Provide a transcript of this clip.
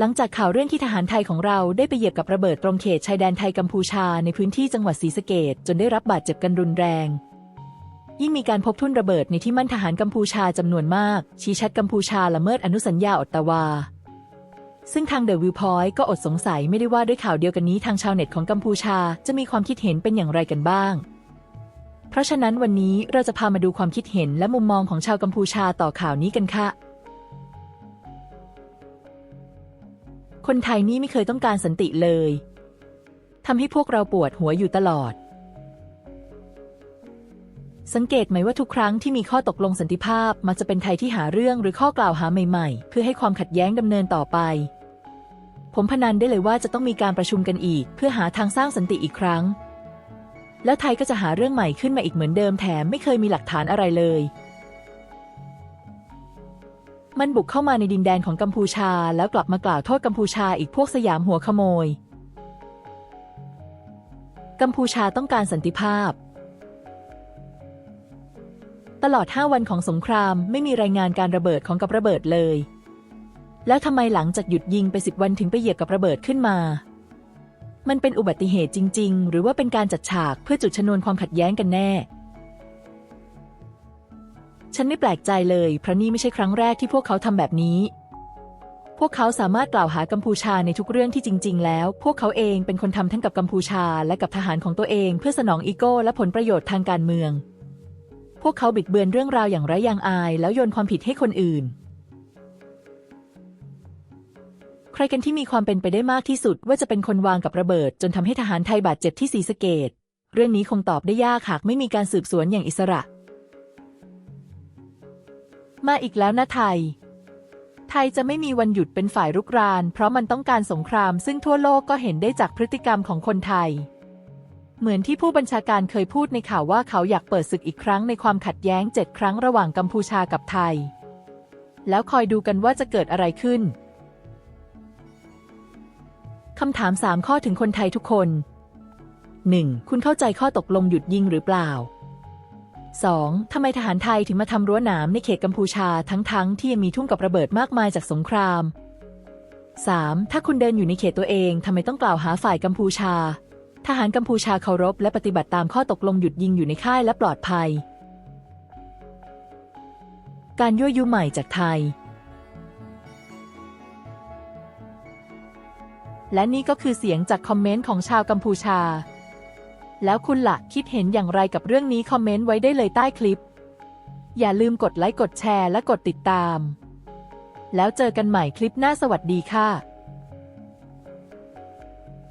หลังจากข่าวเรื่องที่ทหารไทยของเราได้ไปเหยียบกับระเบิดตรงเขตชายแดนไทยกัมพูชาในพื้นที่จังหวัดศรีสะเกดจนได้รับบาดเจ็บกันรุนแรง ยิ่งมีการพบทุ่นระเบิดในที่มั่นทหารกัมพูชาจำนวนมาก ชี้ชัดกัมพูชาละเมิดอนุสัญญาอตตาวา ซึ่งทางเดอะวิวพอยต์ก็อดสงสัยไม่ได้ว่าด้วยข่าวเดียวกันนี้ทางชาวเน็ตของกัมพูชาจะมีความคิดเห็นเป็นอย่างไรกันบ้าง เพราะฉะนั้นวันนี้เราจะพามาดูความคิดเห็นและมุมมองของชาวกัมพูชาต่อข่าวนี้กันค่ะ คนไทยนี่ไม่เคยต้องการสันติเลยทำให้พวกเราปวดหัวอยู่ตลอด สังเกตไหมว่าทุกครั้งที่มีข้อตกลงสันติภาพมักจะเป็นไทยที่หาเรื่องหรือข้อกล่าวหาใหม่ๆ เพื่อให้ความขัดแย้งดำเนินต่อไป ผมพนันได้เลยว่าจะต้องมีการประชุมกันอีก เพื่อหาทางสร้างสันติอีกครั้ง แล้วไทยก็จะหาเรื่องใหม่ขึ้นมาอีกเหมือนเดิมแถมไม่เคยมีหลักฐานอะไรเลย มันบุกเข้ามาในดินแดนของกัมพูชา แล้วกลับมากล่าวโทษกัมพูชาอีกพวกสยามหัวขโมย กัมพูชาต้องการสันติภาพ ตลอด 5 วันของสงครามไม่มีรายงานการระเบิดของกับระเบิดเลย แล้วทำไมหลังจากหยุดยิงไปสิบวันถึงไปเหยียบกับระเบิดขึ้นมา มันเป็นอุบัติเหตุจริง ๆ หรือว่าเป็นการจัดฉากเพื่อจุดชนวนความขัดแย้งกันแน่ ฉันไม่แปลกใจเลยเพราะนี่ไม่ใช่ครั้งแรกที่พวกเขาทำแบบนี้ พวกเขาสามารถกล่าวหากัมพูชาในทุกเรื่องที่จริง ๆ แล้ว พวกเขาเองเป็นคนทำทั้งกับกัมพูชาและกับทหารของตัวเองเพื่อสนองอีโก้และผลประโยชน์ทางการเมือง พวกเขาบิดเบือนเรื่องราวอย่างไร้ยางอาย แล้วโยนความผิดให้คนอื่น ใครกันที่มีความเป็นไปได้มากที่สุด ว่าจะเป็นคนวางกับระเบิด จนทำให้ทหารไทยบาดเจ็บที่ศรีสะเกดเรื่องนี้คงตอบได้ยากหากไม่มีการสืบสวนอย่างอิสระ มาอีกแล้วนะไทย ไทยจะไม่มีวันหยุดเป็นฝ่ายรุกราน เพราะมันต้องการสงคราม ซึ่งทั่วโลกก็เห็นได้จากพฤติกรรมของคนไทย เหมือนที่ผู้บัญชาการเคยพูดในข่าวว่าเขาอยากเปิดศึกอีกครั้งในความขัดแย้งเจ็ดครั้งระหว่างกัมพูชากับไทย แล้วคอยดูกันว่าจะเกิดอะไรขึ้นคำถามสามข้อถึงคนไทยทุกคน 1. คุณเข้าใจข้อตกลงหยุดยิงหรือเปล่า 2. ทำไมทหารไทยถึงมาทำรั้วหนามในเขตกัมพูชาทั้งๆทที่ยังมีทุ่งกับระเบิดมากมายจากสงคราม 3. ถ้าคุณเดินอยู่ในเขตตัวเองทำไมต้องกล่าวหาฝ่ายกัมพูชา ทหารกัมพูชาเคารพและปฏิบัติตามข้อตกลงหยุดยิงอยู่ในค่ายและปลอดภัย การยั่วยุใหม่จากไทย และนี่ก็คือเสียงจากคอมเมนต์ของชาวกัมพูชา แล้วคุณละ่ะคิดเห็นอย่างไรกับเรื่องนี้คอมเมนต์ไว้ได้เลยใต้คลิป อย่าลืมกดไลค์กดแชร์และกดติดตาม แล้วเจอกันใหม่คลิปหน้าสวัสดีค่ะ